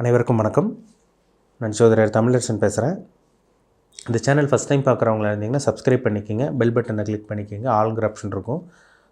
அனைவருக்கும் வணக்கம். நான் சோதரர் தமிழரசன் பேசுகிறேன் இந்த சேனல் ஃபஸ்ட் டைம் பார்க்குறவங்களா இருந்தீங்கன்னா சப்ஸ்கிரைப் பண்ணிக்கோங்க பெல் பட்டனை கிளிக் பண்ணிக்கோங்க ஆளுங்கிற ஆப்ஷன் இருக்கும்.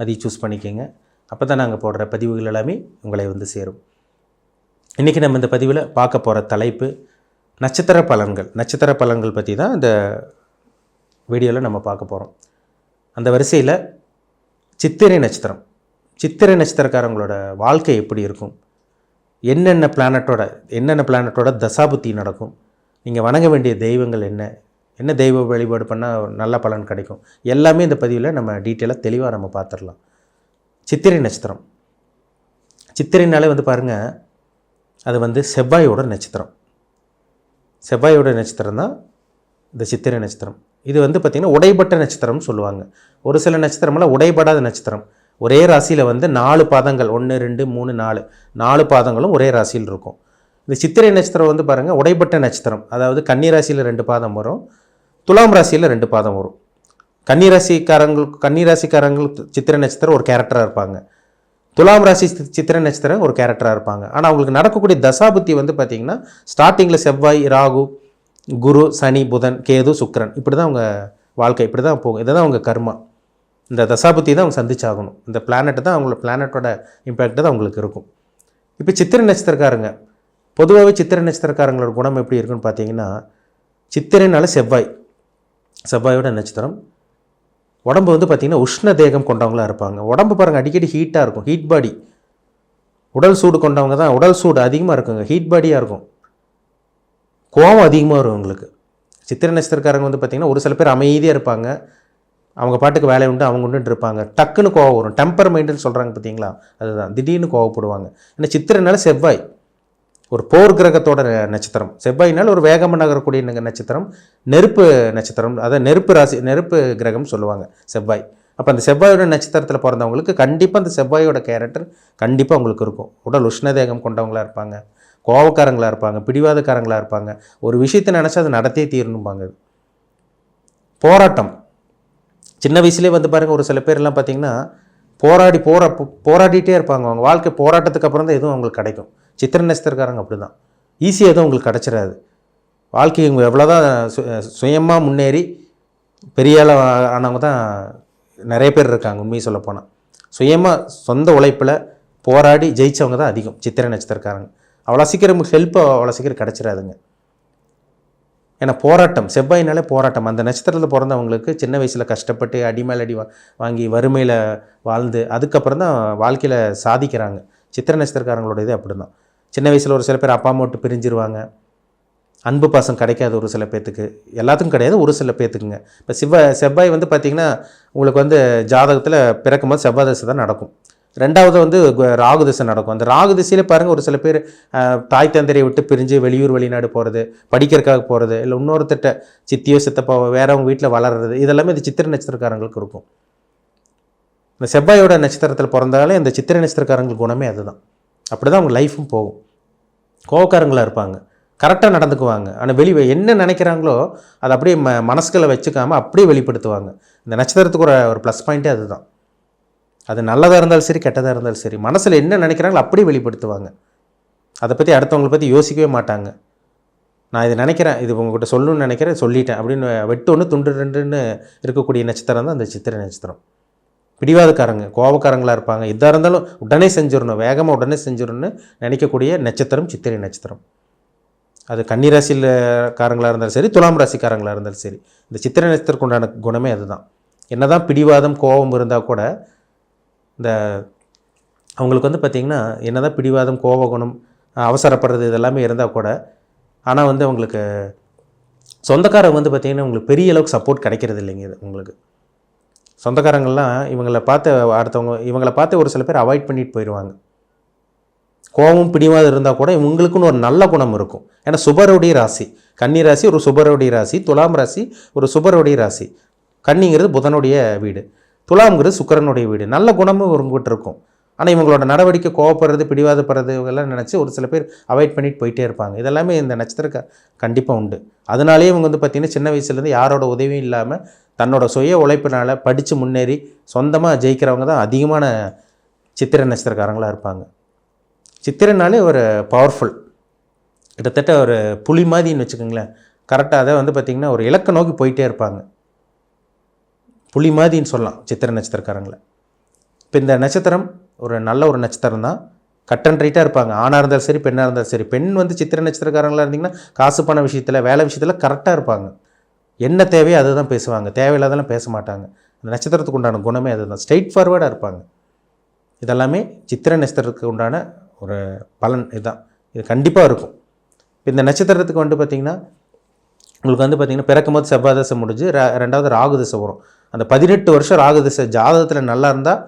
அதையும் சூஸ் பண்ணிக்கோங்க. அப்போ தான் நாங்கள் போடுற பதிவுகள் எல்லாமே உங்களை வந்து சேரும். இன்றைக்கி நம்ம இந்த பதிவில் பார்க்க போகிற தலைப்பு நட்சத்திர பலன்கள். நட்சத்திர பலன்கள் பற்றி தான் இந்த வீடியோவில் நம்ம பார்க்க போகிறோம் அந்த வரிசையில் சித்திரை நட்சத்திரம். சித்திரை நட்சத்திரக்காரங்களோட வாழ்க்கை எப்படி இருக்கும்? என்னென்ன பிளானட்டோட என்னென்ன பிளானட்டோட தசாபுத்தி நடக்கும்? நீங்கள் வணங்க வேண்டிய தெய்வங்கள் என்ன? என்ன தெய்வ வழிபாடு பண்ணால் நல்ல பலன் கிடைக்கும்? எல்லாமே இந்த பதிவில் நம்ம டீட்டெயிலாக தெளிவாக நம்ம பார்த்துடலாம் சித்திரை நட்சத்திரம். சித்திரைனாலே வந்து பாருங்கள் அது வந்து செவ்வாயோட நட்சத்திரம். செவ்வாயோட நட்சத்திரம் தான் இந்த சித்திரை நட்சத்திரம். இது வந்து பார்த்திங்கன்னா உடைப்பட்ட நட்சத்திரம்னு சொல்லுவாங்க. ஒரு சில நட்சத்திரமெல்லாம் உடைபடாத நட்சத்திரம். ஒரே ராசியில் வந்து நாலு பாதங்கள் ஒன்று ரெண்டு மூணு நாலு. நாலு பாதங்களும் ஒரே ராசியில் இருக்கும். இந்த சித்திரை நட்சத்திரம் வந்து பாருங்கள் உடைப்பட்ட நட்சத்திரம். அதாவது கன்னி ராசியில் ரெண்டு பாதம் வரும் துலாம் ராசியில் ரெண்டு பாதம் வரும். கன்னி ராசிக்காரங்களுக்கு கன்னி ராசிக்காரங்களுக்கு சித்திரை நட்சத்திரம் ஒரு கேரக்டராக இருப்பாங்க. துலாம் ராசி சி- சித்திரை நட்சத்திரம் ஒரு கேரக்டராக இருப்பாங்க. ஆனால் அவங்களுக்கு நடக்கக்கூடிய தசாபுத்தி வந்து பார்த்திங்கன்னா ஸ்டார்டிங்கில் செவ்வாய் ராகு குரு சனி புதன் கேது சுக்கரன். இப்படி தான் அவங்க வாழ்க்கை இப்படி தான் போகும். இதுதான் அவங்க கர்மா. இந்த தசாபுத்தி தான் அவங்க சந்திச்சாகணும். இந்த பிளானெட் தான் அவங்களோட பிளானட்டோட இம்பேக்ட் தான் அவங்களுக்கு இருக்கும். இப்போ சித்திரை நட்சத்திரக்காரங்க பொதுவாகவே சித்திரை நட்சத்திரக்காரங்களோட குணம் எப்படி இருக்குன்னு பார்த்தீங்கன்னா சித்திரைனால செவ்வாய். செவ்வாயோட நட்சத்திரம். உடம்பு வந்து பார்த்திங்கன்னா உஷ்ண தேகம் கொண்டவங்களாக இருப்பாங்க. உடம்பு பாருங்கள் அடிக்கடி ஹீட்டாக இருக்கும். ஹீட் பாடி உடல் சூடு கொண்டவங்க தான் உடல் சூடு அதிகமாக இருக்குங்க. ஹீட் பாடியாக இருக்கும். கோவம் அதிகமாக வரும் உங்களுக்கு சித்திரை நட்சத்திரக்காரங்க வந்து பார்த்திங்கன்னா ஒரு சில பேர் அமைதியாக இருப்பாங்க. அவங்க பாட்டுக்கு வேலை உண்டு அவங்க உண்டுன்னு இருப்பாங்க. டக்குன்னு கோவம் வரும். டெம்பர் மைண்டுன்னு சொல்கிறாங்க பார்த்தீங்களா அதுதான். திடீர்னு கோவப்படுவாங்க ஏன்னா சித்திரனால செவ்வாய். ஒரு போர் கிரகத்தோட நட்சத்திரம். செவ்வாய்னால ஒரு வேகமாக நகரக்கூடிய நட்சத்திரம். நெருப்பு நட்சத்திரம். அதான் நெருப்பு ராசி நெருப்பு கிரகம் சொல்லுவாங்க செவ்வாய். அப்போ அந்த செவ்வாயோட நட்சத்திரத்தில் பிறந்தவங்களுக்கு கண்டிப்பாக அந்த செவ்வாயோட கேரக்டர் கண்டிப்பாக அவங்களுக்கு இருக்கும். உடல் உஷ்ணதேகம் கொண்டவங்களாக இருப்பாங்க. கோவக்காரங்களாக இருப்பாங்க. பிடிவாதக்காரங்களாக இருப்பாங்க. ஒரு விஷயத்தை நினச்சா அதை நடத்தியே தீரணும்பாங்க போராட்டம். சின்ன வயசுலேயே வந்து பாருங்கள் ஒரு சில பேர்லாம் பார்த்தீங்கன்னா போராடி போரா போராடிட்டே இருப்பாங்க. அவங்க வாழ்க்கை போராட்டத்துக்கு அப்புறம் தான் எதுவும் அவங்களுக்கு கிடைக்கும். சித்திர நட்சத்திரக்காரங்க அப்படி தான் ஈஸியாக எதுவும் உங்களுக்கு கிடச்சிடாது வாழ்க்கை இவங்க எவ்வளோதான் சு சுயமாக முன்னேறி பெரிய ஆனவங்க தான் நிறைய பேர் இருக்காங்க உண்மையை சொல்லப்போனால் சுயமாக சொந்த உழைப்பில் போராடி ஜெயிச்சவங்க தான் அதிகம் சித்திரை நட்சத்திரக்காரங்க. அவ்வளோ சீக்கிரம் ஹெல்ப் அவ்வளோ சீக்கிரம் கிடச்சிடாதுங்க ஏன்னா போராட்டம் செவ்வாயினாலே போராட்டம். அந்த நட்சத்திரத்தில் பிறந்தவங்களுக்கு சின்ன வயசில் கஷ்டப்பட்டு அடி மேல் வா- வாங்கி வறுமையில் வாழ்ந்து அதுக்கப்புறம் தான் வாழ்க்கையில் சாதிக்கிறாங்க. சித்திர நட்சத்திரக்காரங்களோட இது அப்படி தான் சின்ன வயசில் ஒரு சில பேர் அப்பா அம்மா விட்டு பிரிஞ்சிருவாங்க. அன்பு பாசம் கிடைக்காது ஒரு சில பேர்த்துக்கு எல்லாத்துக்கும் கிடையாது ஒரு சில பேர்த்துக்குங்க இப்போ செவ்வாய் செவ்வாய் வந்து பார்த்திங்கன்னா உங்களுக்கு வந்து ஜாதகத்தில் பிறக்கும்போது செவ்வாய் தசை தான் நடக்கும். ரெண்டாவது வந்து ராகு திசை நடக்கும். அந்த ராகு திசையில் பாருங்கள் ஒரு சில பேர் தாய் தந்தையை விட்டு பிரிஞ்சு வெளியூர் வெளிநாடு போகிறது படிக்கிறதுக்காக போகிறது இல்லை இன்னொருத்திட்ட சித்தியோ சித்தப்பாவோ வேறவங்க வீட்டில் வளர்றது இதெல்லாமே இந்த சித்திர நட்சத்திரக்காரங்களுக்கு இருக்கும். இந்த செவ்வாயோட நட்சத்திரத்தில் பிறந்தாலே இந்த சித்திரை நட்சத்திரக்காரங்களுக்கு குணமே அதுதான். அப்படி தான் அவங்க லைஃப்பும் போகும். கோவக்காரங்களாக இருப்பாங்க. கரெக்டாக நடந்துக்குவாங்க. ஆனால் வெளி என்ன நினைக்கிறாங்களோ அதை அப்படியே ம மனசுகளை வச்சுக்காமல் அப்படியே வெளிப்படுத்துவாங்க. இந்த நட்சத்திரத்துக்கு ஒரு ஒரு ப்ளஸ் பாயிண்ட்டே அதுதான். அது நல்லதாக இருந்தாலும் சரி கெட்டதாக இருந்தாலும் சரி மனசில் என்ன நினைக்கிறாங்களோ அப்படியே வெளிப்படுத்துவாங்க. அதை பற்றி அடுத்தவங்களை பற்றி யோசிக்கவே மாட்டாங்க. நான் இதை நினைக்கிறேன் இது உங்கள்கிட்ட சொல்லணும்னு நினைக்கிறேன் சொல்லிட்டேன் அப்படின்னு வெட்டு ஒன்று துண்டு ரெண்டுன்னு இருக்கக்கூடிய நட்சத்திரம் தான் அந்த சித்திரை நட்சத்திரம். பிடிவாதக்காரங்க கோபக்காரங்களாக இருப்பாங்க. எதாக இருந்தாலும் உடனே செஞ்சிடணும் வேகமாக உடனே செஞ்சிடணும்னு நினைக்கக்கூடிய நட்சத்திரம் சித்திரை நட்சத்திரம். அது கன்னிராசியில் காரங்களாக இருந்தாலும் சரி துலாம் ராசிக்காரங்களாக இருந்தாலும் சரி இந்த சித்திரை நட்சத்திரத்துக்கு உண்டான குணமே அதுதான். என்னதான் பிடிவாதம் கோபம் இருந்தால் கூட இந்த அவங்களுக்கு வந்து பார்த்திங்கன்னா என்ன தான் பிடிவாதம் கோபகுணம் அவசரப்படுறது இதெல்லாமே இருந்தால் கூட ஆனால் வந்து அவங்களுக்கு சொந்தக்காரங்க வந்து பார்த்திங்கன்னா உங்களுக்கு பெரிய அளவுக்கு சப்போர்ட் கிடைக்கிறது இல்லைங்க இது உங்களுக்கு. சொந்தக்காரங்கள்லாம் இவங்களை பார்த்து அடுத்தவங்க இவங்களை பார்த்து ஒரு சில பேர் அவாய்ட் பண்ணிட்டு போயிடுவாங்க. கோபம் பிடிவாதம் இருந்தால் கூட இவங்களுக்குன்னு ஒரு நல்ல குணம் இருக்கும். ஏன்னா சுபருடைய ராசி கன்னி ராசி ஒரு சுபருடைய ராசி துலாம் ராசி ஒரு சுபருடைய ராசி. கன்னிங்கிறது புதனுடைய வீடு. துலாம்ங்கிறது சுக்கிரனுடைய வீடு. நல்ல குணமும் இவங்ககிட்ட இருக்கும். ஆனால் இவங்களோட நடவடிக்கை கோவப்படுறது பிடிவாதப்படுறது இவங்கெல்லாம் நினச்சி ஒரு சில பேர் அவாய்ட் பண்ணிட்டு போயிட்டே இருப்பாங்க. இதெல்லாமே இந்த நட்சத்திரக்க கண்டிப்பாக உண்டு. அதனாலேயே இவங்க வந்து பார்த்திங்கன்னா சின்ன வயசுலேருந்து யாரோட உதவியும் இல்லாமல் தன்னோட சுய உழைப்பினால் படித்து முன்னேறி சொந்தமாக ஜெயிக்கிறவங்க தான் அதிகமான சித்திரை நட்சத்திரக்காரங்களாக இருப்பாங்க. சித்திரைனாலே ஒரு பவர்ஃபுல் கிட்டத்தட்ட ஒரு புலி மாதிரின்னு வச்சுக்கோங்களேன். கரெக்டாக அதை வந்து பார்த்திங்கன்னா ஒரு இலக்க நோக்கி போயிட்டே இருப்பாங்க. புலி மாதிரின்னு சொல்லலாம் சித்திர நட்சத்திரக்காரங்களை. இப்போ இந்த நட்சத்திரம் ஒரு நல்ல ஒரு நட்சத்திரம் தான் கட் அண்ட் ரைட்டாக இருப்பாங்க. ஆணாக இருந்தாலும் சரி பெண்ணாக இருந்தாலும் சரி. பெண் வந்து சித்திர நட்சத்திரக்காரங்களாக இருந்தீங்கன்னா காசு பண விஷயத்தில் வேலை விஷயத்தில் கரெக்டாக இருப்பாங்க. என்ன தேவையோ அதை தான் பேசுவாங்க. தேவையில்லாதெல்லாம் பேச மாட்டாங்க. அந்த நட்சத்திரத்துக்கு உண்டான குணமே அதுதான். ஸ்ட்ரெயிட் ஃபார்வேர்டாக இருப்பாங்க. இதெல்லாமே சித்திர நட்சத்திரத்துக்கு உண்டான ஒரு பலன் இதுதான். இது கண்டிப்பாக இருக்கும். இந்த நட்சத்திரத்துக்கு வந்து பார்த்திங்கன்னா உங்களுக்கு வந்து பார்த்திங்கன்னா பிறக்கும்போது செவ்வாய் தசை முடிஞ்சு ர- ரெண்டாவது ராகு தசை வரும். அந்த பதினெட்டு வருஷம் ராகு திசை ஜாதகத்தில் நல்லா இருந்தால்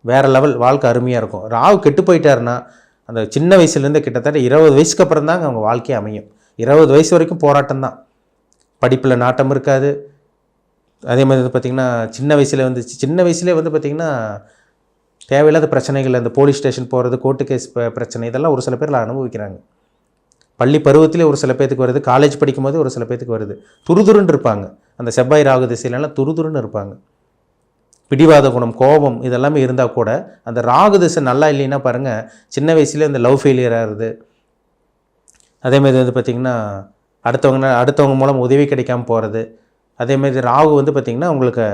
வேறு லெவல் வாழ்க்கை அருமையாக இருக்கும். ராகு கெட்டு போயிட்டாருன்னா அந்த சின்ன வயசுலேருந்து கிட்டத்தட்ட இருபது வயசுக்கு அப்புறம் தாங்க அவங்க வாழ்க்கை அமையும். இருபது வயசு வரைக்கும் போராட்டம் தான். படிப்பில் நாட்டம் இருக்காது. அதே மாதிரி வந்து பார்த்திங்கன்னா சின்ன வயசில் வந்து சின்ன வயசுலேயே வந்து பார்த்திங்கன்னா தேவையில்லாத பிரச்சனைகள் அந்த போலீஸ் ஸ்டேஷன் போகிறது கோர்ட்டு கேஸ் பிரச்சனை இதெல்லாம் ஒரு சில பேரில் அனுபவிக்கிறாங்க. பள்ளி பருவத்திலே ஒரு சில பேத்துக்கு வருது காலேஜ் படிக்கும்போது ஒரு சில பேத்துக்கு வருது. துருதுருன்னு இருப்பாங்க. அந்த செவ்வாய் ராகு திசையிலலாம் துருதுருன்னு இருப்பாங்க. பிடிவாத குணம் கோபம் இதெல்லாமே இருந்தால் கூட அந்த ராகு திசை நல்லா இல்லைன்னா பாருங்கள் சின்ன வயசுலேயே இந்த லவ் ஃபெயிலியர் ஆகுது அதேமாரி வந்து பார்த்திங்கன்னா அடுத்தவங்க அடுத்தவங்க மூலம் உதவி கிடைக்காம போகிறது அதேமாரி ராகு வந்து பார்த்திங்கன்னா உங்களுக்கு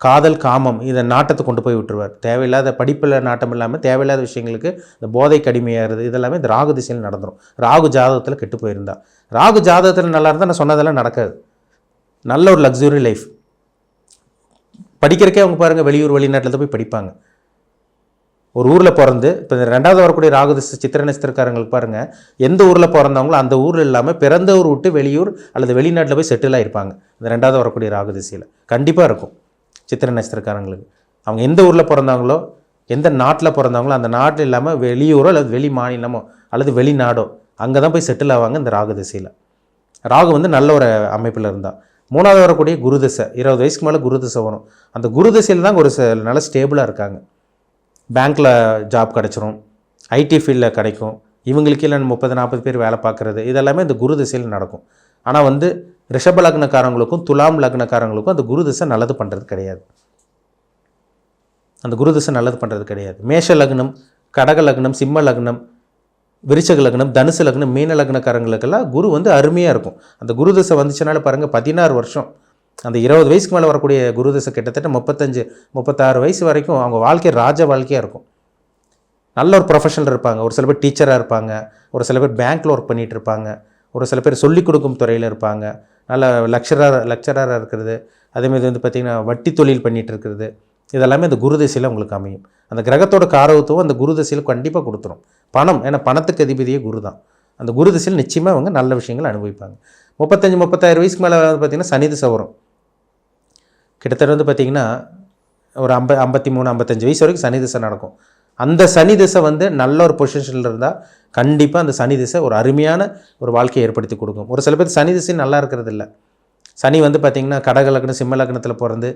காதல் காமம் இதை நாட்டத்தை கொண்டு போய் விட்டுருவார். தேவையில்லாத படிப்பில் நாட்டம் இல்லாமல் தேவையில்லாத விஷயங்களுக்கு இந்த போதைக்கு அடிமையாகிறது இதெல்லாமே இந்த ராகு திசையில் நடந்துடும் ராகு ஜாதகத்தில் கெட்டு போயிருந்தா. ராகு ஜாதகத்தில் நல்லா இருந்தால் நான் சொன்னதெல்லாம் நடக்காது. நல்ல ஒரு லக்ஸுரி லைஃப் படிக்கிறக்கே அவங்க பாருங்கள் வெளியூர் வெளிநாட்டில் தான் போய் படிப்பாங்க. ஒரு ஊரில் பிறந்து இப்போ இந்த ரெண்டாவது வரக்கூடிய ராகுதி சித்திர நட்சத்திரக்காரங்களுக்கு பாருங்கள் எந்த ஊரில் பிறந்தவங்களோ அந்த ஊரில் இல்லாமல் பிறந்த ஊர் விட்டு வெளியூர் அல்லது வெளிநாட்டில் போய் செட்டில் ஆகிருப்பாங்க இந்த ரெண்டாவது வரக்கூடிய ராகுதிசையில் கண்டிப்பாக இருக்கும். சித்திர நட்சத்திரக்காரங்களுக்கு. அவங்க எந்த ஊரில் பிறந்தாங்களோ எந்த நாட்டில் பிறந்தாங்களோ அந்த நாட்டில் இல்லாமல் வெளியூரோ அல்லது வெளி மாநிலமோ அல்லது வெளிநாடோ அங்கே தான் போய் செட்டில் ஆவாங்க இந்த ராகு திசையில். ராகு வந்து நல்ல ஒரு அமைப்பில் இருந்தால் மூணாவது வரக்கூடிய குரு திசை இருபது வயசுக்கு மேலே குரு திசை வரும். அந்த குரு திசையில் தான் ஒரு ச- நல்ல ஸ்டேபிளாக இருக்காங்க. பேங்க்கில் ஜாப் கிடச்சிரும். ஐடி ஃபீல்டில் கிடைக்கும். இவங்களுக்கு இல்லை முப்பது நாற்பது பேர் வேலை பார்க்குறது. இதெல்லாமே இந்த குரு திசையில் நடக்கும். ஆனால் வந்து ரிஷப லக்னக்காரங்களுக்கும் துலாம் லக்னக்காரங்களுக்கும் அந்த குரு திசை நல்லது பண்ணுறது கிடையாது. அந்த குரு திசை நல்லது பண்ணுறது கிடையாது. மேஷ லக்னம் கடக லக்னம் சிம்ம லக்னம் விருச்சக லக்னம் தனுசு லக்னம் மீன லக்னக்காரங்களுக்கெல்லாம் குரு வந்து அருமையாக இருக்கும். அந்த குரு தசை வந்துச்சுனால பாருங்கள் பதினாறு வருஷம். அந்த இருபது வயசுக்கு மேலே வரக்கூடிய குரு தசை கிட்டத்தட்ட முப்பத்தஞ்சு முப்பத்தாறு வயசு வரைக்கும் அவங்க வாழ்க்கை ராஜ வாழ்க்கையாக இருக்கும். நல்ல ஒரு ப்ரொஃபஷனல் இருப்பாங்க. ஒரு சில பேர் டீச்சராக இருப்பாங்க. ஒரு சில பேர் பேங்க்கில் ஒர்க் பண்ணிகிட்டு இருப்பாங்க. ஒரு சில பேர் சொல்லிக் கொடுக்கும் துறையில் இருப்பாங்க. நல்ல லெக்சரர் லெக்சராக இருக்கிறது. அதேமாதிரி வந்து பார்த்திங்கன்னா வட்டி தொழில் பண்ணிகிட்டு இருக்கிறது. இதெல்லாமே அந்த குரு திசையில் உங்களுக்கு அமையும். அந்த கிரகத்தோட காரவத்துவம் அந்த குரு தசையில் கண்டிப்பாக கொடுத்துரும். பணம் ஏன்னா பணத்துக்கு அதிபதியே குரு தான் அந்த குரு தசையில் நிச்சயமாக அவங்க நல்ல விஷயங்கள் அனுபவிப்பாங்க. முப்பத்தஞ்சு முப்பத்தாயிரம் வயசுக்கு மேலே வந்து பார்த்திங்கன்னா சனி திசை வரும். கிட்டத்தட்ட வந்து பார்த்திங்கன்னா ஒரு ஐம்ப ஐம்பத்தி மூணு ஐம்பத்தஞ்சு வயசு வரைக்கும் சனி திசை நடக்கும். அந்த சனி திசை வந்து நல்ல ஒரு பொசிஷனில் இருந்தால் கண்டிப்பாக அந்த சனி திசை ஒரு அருமையான ஒரு வாழ்க்கையை ஏற்படுத்தி கொடுக்கும். ஒரு சில பேர் சனி திசை நல்லா இருக்கிறது இல்லை. சனி வந்து பார்த்திங்கன்னா கடக லக்னம் சிம்ம லக்னத்தில் பிறந்து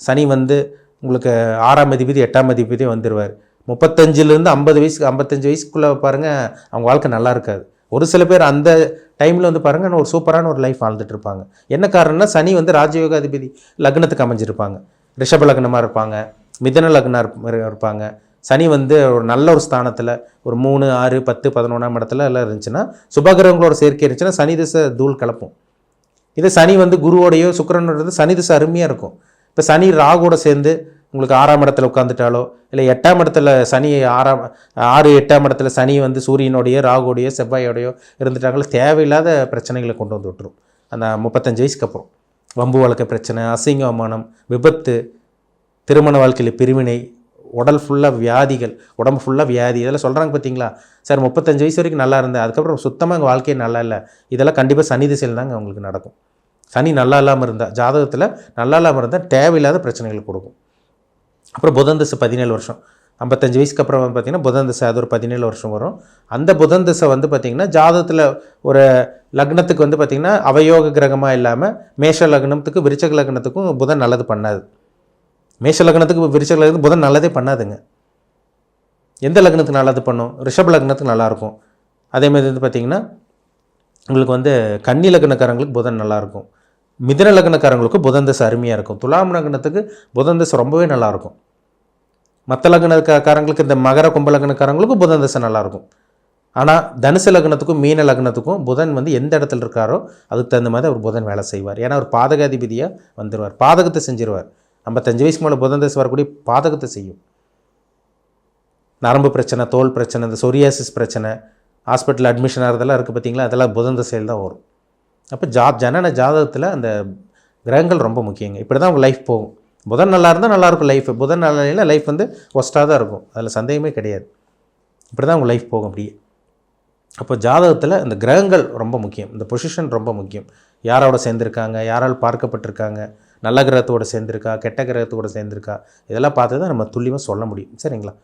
சனி வந்து உங்களுக்கு ஆறாம் அதிபதி எட்டாம் அதிபதி வந்துடுவார் முப்பத்தஞ்சிலேருந்து ஐம்பது வயசுக்கு ஐம்பத்தஞ்சு வயசுக்குள்ளே பாருங்கள் அவங்க வாழ்க்கை நல்லா இருக்காது. ஒரு சில பேர் அந்த டைமில் வந்து பாருங்கள் ஒரு சூப்பரான ஒரு லைஃப் வாழ்ந்துட்டு இருப்பாங்க என்ன காரணம்னா சனி வந்து ராஜயோக அதிபதி லக்னத்துக்கு அமைஞ்சிருப்பாங்க. ரிஷப லக்னமாக இருப்பாங்க மிதன லக்னம் இருப்பாங்க. சனி வந்து ஒரு நல்ல ஒரு ஸ்தானத்தில் ஒரு மூணு ஆறு பத்து பதினொன்றாம் இடத்துல எல்லாம் இருந்துச்சுன்னா சுபகிரகங்களோட சேர்க்கை இருந்துச்சுன்னா சனி திசை தூள் கலப்போம். இதே சனி வந்து குருவோடையோ சுக்கிரனோட சனி திசை அருமையாக இருக்கும். இப்போ சனி ராகுவோட சேர்ந்து உங்களுக்கு ஆறாம் இடத்துல உட்காந்துட்டாலோ இல்லை எட்டாம் இடத்துல சனி ஆறாம் ஆறு எட்டாம் இடத்துல சனி வந்து சூரியனோடையோ ராகுவோடையோ செவ்வாயோடையோ இருந்துட்டாங்களோ தேவையில்லாத பிரச்சனைகளை கொண்டு வந்து விட்டுரும். அந்த முப்பத்தஞ்சு வயசுக்கு அப்புறம். வம்பு வழக்க பிரச்சனை அசிங்க அவமானம் விபத்து திருமண வாழ்க்கையில் பிரிவினை உடல் ஃபுல்லாக வியாதிகள் உடம்பு ஃபுல்லாக வியாதி இதெல்லாம் சொல்கிறாங்க பார்த்தீங்களா சார் முப்பத்தஞ்சு வயசு வரைக்கும் நல்லா இருந்தேன். அதுக்கப்புறம் சுத்தமாக எங்கள் வாழ்க்கையே நல்லா இல்லை. இதெல்லாம் கண்டிப்பாக சனி திசையில் தாங்க அவங்களுக்கு நடக்கும். சனி நல்லா இல்லாமல் இருந்தால் ஜாதகத்தில் நல்லா இல்லாமல் இருந்தால் தேவையில்லாத பிரச்சனைகள் கொடுக்கும். அப்புறம் புதன் தசை பதினேழு வருஷம். ஐம்பத்தஞ்சு வயசுக்கு அப்புறம் வந்து பார்த்திங்கன்னா புதன் தசை அது ஒரு பதினேழு வருஷம் வரும். அந்த புதன் திசை வந்து பார்த்திங்கன்னா ஜாதகத்தில் ஒரு லக்னத்துக்கு வந்து பார்த்திங்கன்னா அவயோக கிரகமாக இல்லாமல் மேஷ லக்னத்துக்கு விருச்சக லக்னத்துக்கும் புதன் நல்லது பண்ணாது. மேஷ லக்னத்துக்கு விருச்சக லக்னத்துக்கு புதன் நல்லதே பண்ணாதுங்க. எந்த லக்னத்துக்கு நல்லது பண்ணும்? ரிஷப லக்னத்துக்கு நல்லாயிருக்கும் அதேமாதிரி வந்து பார்த்திங்கன்னா உங்களுக்கு வந்து கன்னி லக்னக்காரங்களுக்கு புதன் நல்லாயிருக்கும் மிதன லக்னக்காரங்களுக்கு புதன் தசை அருமையாக இருக்கும். துலாம் லக்னத்துக்கு புதன் தசை ரொம்பவே நல்லாயிருக்கும் மற்ற லக்னக்காரங்களுக்கு இந்த மகர கும்ப லக்னக்காரங்களுக்கும் புதன் தசை நல்லாயிருக்கும் ஆனால் தனுசு லக்னத்துக்கும் மீன லக்னத்துக்கும் புதன் வந்து எந்த இடத்துல இருக்காரோ அதுக்கு தகுந்த மாதிரி அவர் புதன் வேலை செய்வார். ஏன்னா அவர் பாதகாதிபதியாக வந்துடுவார் பாதகத்தை செஞ்சிருவார். ஐம்பத்தஞ்சு வயசுக்கு மேலே புதன் தசை வரக்கூடிய பாதகத்தை செய்யும். நரம்பு பிரச்சனை தோல் பிரச்சனை இந்த சொரியாசிஸ் பிரச்சனை ஹாஸ்பிட்டல் அட்மிஷன் ஆகிறதெல்லாம் இருக்குது பார்த்தீங்களா அதெல்லாம் புதன் தசையில் தான் வரும். அப்போ ஜா ஜனன ஜாதகத்தில் அந்த கிரகங்கள் ரொம்ப முக்கியங்க. இப்படி தான் உங்கள் லைஃப் போகும். புதன் நல்லா இருந்தால் நல்லாயிருக்கும் லைஃப் புதன் நல்லா இல்லை லைஃப் வந்து ஒஸ்ட்டாக தான் இருக்கும். அதில் சந்தேகமே கிடையாது. இப்படி தான் உங்கள் லைஃப் போகும் அப்படியே. அப்போ ஜாதகத்தில் இந்த கிரகங்கள் ரொம்ப முக்கியம். இந்த பொசிஷன் ரொம்ப முக்கியம். யாரோட சேர்ந்துருக்காங்க? யாரால் பார்க்கப்பட்டிருக்காங்க? நல்ல கிரகத்தோட சேர்ந்துருக்கா? கெட்ட கிரகத்தோட சேர்ந்துருக்கா? இதெல்லாம் பார்த்து தான் நம்ம துல்லியமாக சொல்ல முடியும். சரிங்களா?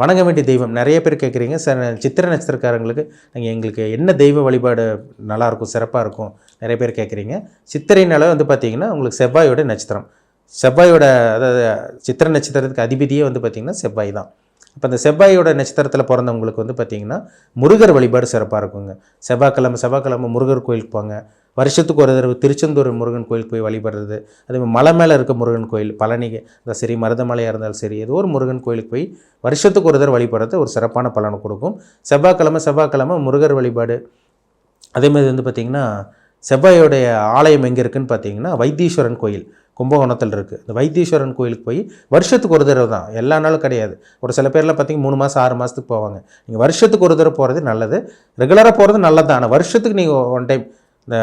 வணங்க வேண்டிய தெய்வம். நிறைய பேர் கேட்குறீங்க. சார் சித்திரை நட்சத்திரக்காரங்களுக்கு நீங்கள் எங்களுக்கு என்ன தெய்வ வழிபாடு நல்லாயிருக்கும் சிறப்பாக இருக்கும்? நிறைய பேர் கேட்குறீங்க. சித்திரைனால வந்து பார்த்திங்கன்னா உங்களுக்கு செவ்வாயோட நட்சத்திரம். செவ்வாயோட அதாவது சித்திரை நட்சத்திரத்துக்கு அதிபதியே வந்து பார்த்திங்கன்னா செவ்வாய் தான். இப்போ அந்த செவ்வாயோட நட்சத்திரத்தில் பிறந்தவங்களுக்கு வந்து பார்த்திங்கன்னா முருகர் வழிபாடு சிறப்பாக இருக்குங்க. செவ்வாய்க்கிழமை செவ்வாய்க்கிழமை முருகர் கோயிலுக்கு போங்க. வருஷத்துக்கு ஒரு தடவை திருச்செந்தூர் முருகன் கோயிலுக்கு போய் வழிபடுறது அதே மாதிரி மலை மேலே இருக்க முருகன் கோயில் பழனிக்கு இருந்தால் சரி மருதமலையாக இருந்தாலும் சரி ஏதோ ஒரு முருகன் கோயிலுக்கு போய் வருஷத்துக்கு ஒரு தடவை வழிபடுறது ஒரு சிறப்பான பலனை கொடுக்கும். செவ்வாய்க்கிழமை செவ்வாய்க்கிழமை முருகர் வழிபாடு. அதேமாதிரி வந்து பார்த்திங்கன்னா செவ்வாயோடைய ஆலயம் எங்கே இருக்குன்னு பார்த்தீங்கன்னா வைத்தீஸ்வரன் கோயில் கும்பகோணத்தில் இருக்குது இந்த வைத்தீஸ்வரன் கோயிலுக்கு போய் வருஷத்துக்கு ஒரு தடவை தான் எல்லா நாளும் கிடையாது. ஒரு சில பேரில் பார்த்தீங்கன்னா மூணு மாதம் ஆறு மாதத்துக்கு போவாங்க. நீங்கள் வருஷத்துக்கு ஒரு தடவை போகிறது நல்லது. ரெகுலராக போகிறது நல்லது தான். ஆனால் வருஷத்துக்கு நீங்கள் ஒன் டைம் இந்த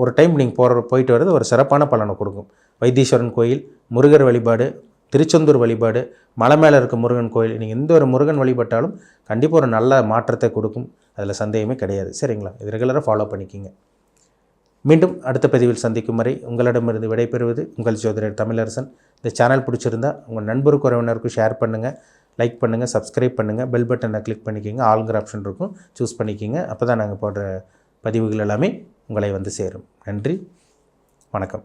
ஒரு டைம் நீங்கள் போகிற போயிட்டு வர்றது ஒரு சிறப்பான பலனை கொடுக்கும். வைத்தீஸ்வரன் கோயில் முருகர் வழிபாடு திருச்செந்தூர் வழிபாடு மலை மேலே இருக்க முருகன் கோயில் நீங்கள் எந்த ஒரு முருகன் வழிபட்டாலும் கண்டிப்பாக ஒரு நல்ல மாற்றத்தை கொடுக்கும். அதில் சந்தேகமே கிடையாது. சரிங்களா? இது ரெகுலராக ஃபாலோ பண்ணிக்கிங்க. மீண்டும் அடுத்த பதிவில் சந்திக்கும் வரை உங்களிடமிருந்து விடைபெறுவது உங்கள் ஜோதிடர் தமிழரசன். இந்த சேனல் பிடிச்சிருந்தா உங்கள் நண்பருக்கு உறவினருக்கும் ஷேர் பண்ணுங்கள் லைக் பண்ணுங்கள் சப்ஸ்கிரைப் பண்ணுங்கள் பெல் பட்டனை கிளிக் பண்ணிக்கிங்க. ஆளுங்கிற ஆப்ஷன் இருக்கும். சூஸ் பண்ணிக்கிங்க. அப்போ தான் நாங்கள் போடுற பதிவுகள் எல்லாமே உங்களை வந்து சேரும். நன்றி. வணக்கம்.